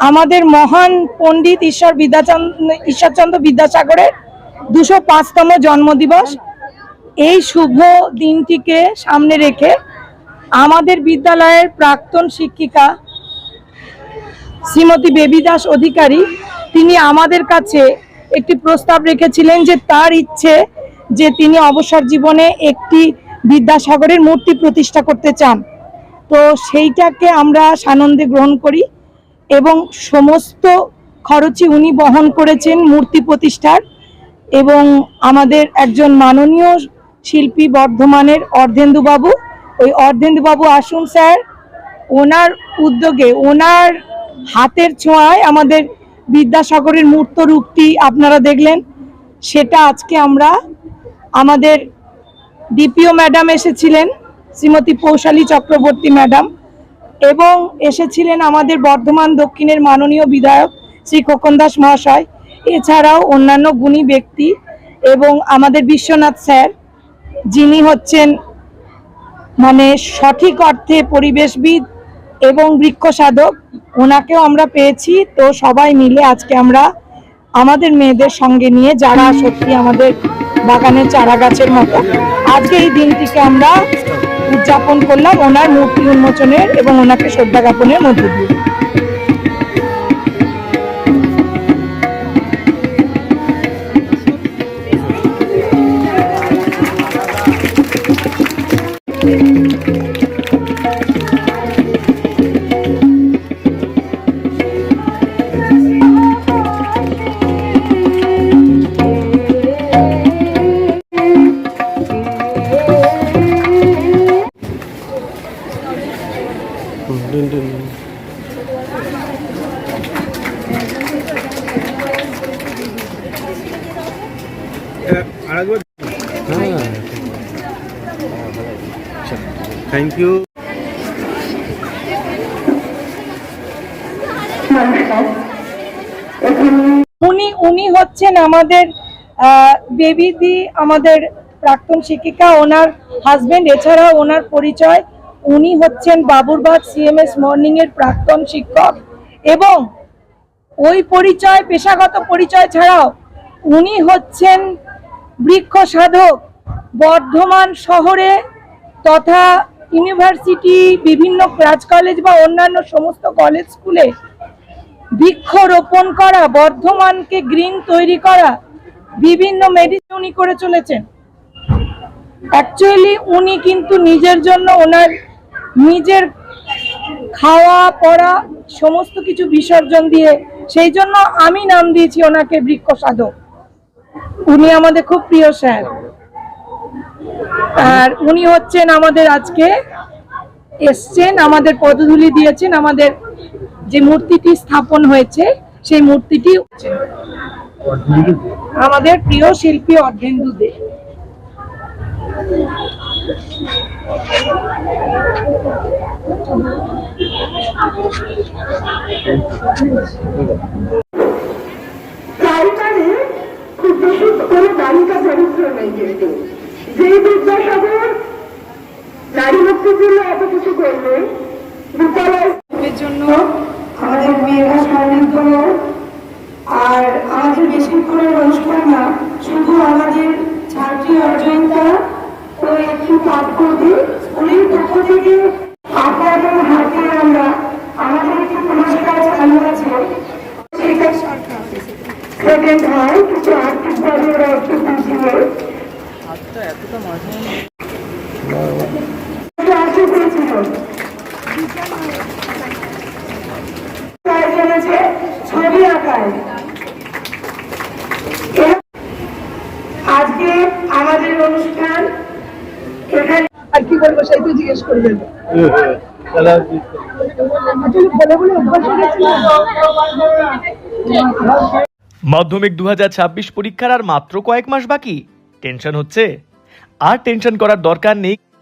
আমাদের মহান পণ্ডিত ঈশ্বর বিদ্যাচন্দ্র ঈশ্বরচন্দ্র বিদ্যাসাগরের দুশো পাঁচতম জন্মদিবস, এই শুভ দিনটিকে সামনে রেখে আমাদের বিদ্যালয়ের প্রাক্তন শিক্ষিকা শ্রীমতী বেবী দাস অধিকারী, তিনি আমাদের কাছে একটি প্রস্তাব রেখেছিলেন যে তার ইচ্ছে যে তিনি অবসর জীবনে একটি বিদ্যাসাগরের মূর্তি প্রতিষ্ঠা করতে চান। তো সেইটাকে আমরা সানন্দে গ্রহণ করি এবং সমস্ত খরচই উনি বহন করেছেন মূর্তি প্রতিষ্ঠার এবং আমাদের একজন মাননীয় শিল্পী বর্ধমানের অর্ধেন্দুবাবু। ওই অর্ধেন্দুবাবু আসুন স্যার, ওনার উদ্যোগে, ওনার হাতের ছোঁয়ায় আমাদের বিদ্যাসাগরের মূর্ত রূপটি আপনারা দেখলেন। সেটা আজকে আমরা আমাদের ডিপিও ম্যাডাম এসেছিলেন। শ্রীমতী পৌশালী চক্রবর্তী ম্যাডাম এবং এসেছিলেন আমাদের বর্ধমান দক্ষিণের মাননীয় বিধায়ক শ্রী খোকন দাস মহাশয়, এছাড়াও অন্যান্য গুণী ব্যক্তি এবং আমাদের বিশ্বনাথ স্যার, যিনি হচ্ছেন মানে সঠিক অর্থে পরিবেশবিদ এবং বৃক্ষ সাধক, ওনাকেও আমরা পেয়েছি। তো সবাই মিলে আজকে আমরা আমাদের মেয়েদের সঙ্গে নিয়ে যারা সত্যি আমাদের বাগানের চারা গাছের মতো, আজকে এই দিনটিকে আমরা উদযাপন করলাম ওনার মূর্তি উন্মোচনের এবং ওনাকে শ্রদ্ধা জ্ঞাপনের মধ্য দিয়ে। Thank you. উনি উনি হচ্ছেন আমাদের বেবি দি আমাদের প্রাক্তন শিক্ষিকা ওনার হাজবেন্ড এছাড়াও ওনার পরিচয়। উনি হচ্ছেন বাবুরবাগ সিএমএস মর্নিং এর প্রাক্তন শিক্ষক। এবং ওই পরিচয় পেশাগত পরিচয় ছাড়াও উনি হচ্ছেন বৃক্ষ সাধক বর্ধমান শহরে তথা ইউনিভার্সিটি, বিভিন্ন রাজ কলেজ বা অন্যান্য সমস্ত কলেজ স্কুলে বৃক্ষ রোপণ করা, বর্ধমানকে গ্রিন তৈরি করা, বিভিন্ন মেডিসিন উনি করে চলেছেন। অ্যাকচুয়ালি উনি কিন্তু নিজের জন্য ওনার নিজের খাওয়া, পড়া, সমস্ত কিছু বিসর্জন দিয়ে, সেই জন্য আমি নাম দিয়েছি ওনাকে বৃক্ষ সাধক উনি আমাদের খুব প্রিয় স্যার। আর উনি হচ্ছেন আমাদের আজকে এসছেন, আমাদের পদধূলি দিয়েছেন, আমাদের যে মূর্তিটি স্থাপন হয়েছে, সেই মূর্তিটি আমাদের প্রিয় শিল্পী অর্ধেন্দু দে। বালিকা চরিত্র নেই কিন্তু। যে বিদ্যাসাগর নারী মুক্তির জন্য এত কিছু করবে বিদ্যালয় জন্য আমাদের মেয়েরা সান্নিধ্য আর আমাদের বেশিক্ষণের অনুষ্ঠান না শুধু আমাদের ছাত্রী অর্জয়িতা তো একটু পাঠ করবে। স্কুলের পক্ষ থেকে আপনাদের হাতে আমরা আমাদের একটি পুরস্কার চালু আছে। সেকেন্ড হয়। আঁকায় এ- আজকে। মাধ্যমিক দু হাজার ছাব্বিশ পরীক্ষার আর মাত্র কয়েক মাস বাকি। টেনশন হচ্ছে। আর টেনশন করার দরকার নেই।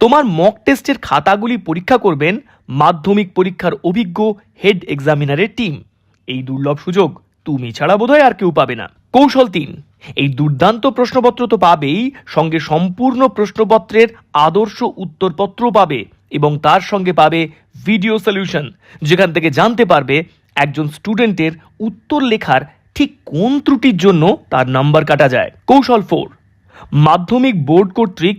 তোমার মক টেস্টের খাতাগুলি পরীক্ষা করবেন মাধ্যমিক পরীক্ষার অভিজ্ঞ হেড এক্সামিনারের টিম এই দুর্লভ সুযোগ তুমি ছাড়া বোধহয় আর কেউ পাবে না। কৌশল তিন, এই দুর্দান্ত প্রশ্নপত্র তো পাবেই, সঙ্গে সম্পূর্ণ প্রশ্নপত্রের আদর্শ উত্তরপত্র পাবে এবং তার সঙ্গে পাবে ভিডিও সলিউশন যেখান থেকে জানতে পারবে একজন স্টুডেন্টের উত্তর লেখার ঠিক কোন ত্রুটির জন্য তার নাম্বার কাটা যায়। কৌশল ফোর মাধ্যমিক বোর্ড কর্তৃক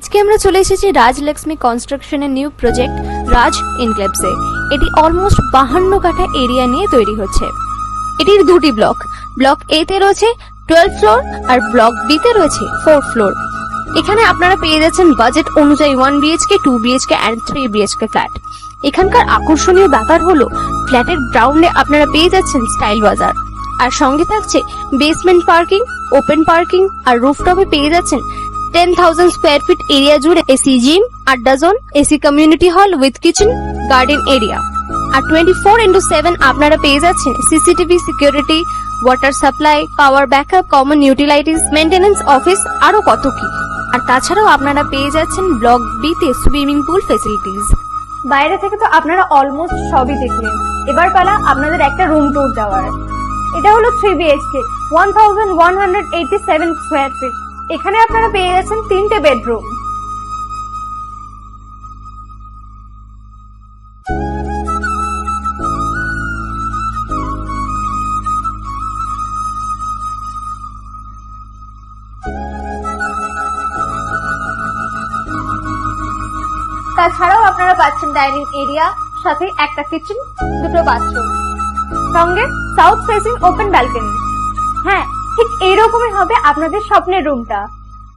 আজকে আমরা চলে এসেছি রাজ লক্ষ্মী কনস্ট্রাকশনের নিউ প্রজেক্ট রাজ ইনক্লেভসে এটি অলমোস্ট বাহান্ন কাঠা এরিয়া নিয়ে তৈরি হচ্ছে। এটির দুটি ব্লক ব্লক এ তে রয়েছে টুয়েলভ ফ্লোর আর ব্লক বি তে রয়েছে ফোর ফ্লোর এখানে আপনারা পেয়ে যাচ্ছেন বাজেট অনুযায়ী one BHK two BHK and three BHK flat এখানকার আকর্ষণীয় ব্যাপার হলো ফ্ল্যাটের গ্রাউন্ডে আপনারা পেয়ে যাচ্ছেন স্টাইল বাজার আর সঙ্গে থাকছে বেসমেন্ট পার্কিং ওপেন পার্কিং আর রুফটপে পেয়ে যাচ্ছেন ten thousand square feet area জুড়ে এসি জিম আড্ডা zone AC community hall with kitchen garden area R twenty four into seven আপনারা পেয়ে যাচ্ছেন CCTV security water supply power backup common utilities maintenance office আরও কত কি। আর তাছাড়াও আপনারা পেয়ে যাচ্ছেন ব্লক বিতে সুইমিং পুল ফেসিলিটিস বাইরে থেকে তো আপনারা অলমোস্ট সবই দেখলেন। এবার পালা আপনাদের একটা রুম ট্যুর দেওয়ার। এটা হলো three BHK one thousand one hundred eighty seven square feet এখানে আপনারা পেয়ে যাচ্ছেন তিনটে বেডরুম। তাছাড়াও আপনারা পাচ্ছেন ডাইনিং এরিয়া, সাথে একটা কিচেন, দুটো বাথরুম। সঙ্গে সাউথ ফেসিং ওপেন ব্যালকনি হ্যাঁ ঠিক এইরকমই হবে আপনাদের স্বপ্নের রুমটা।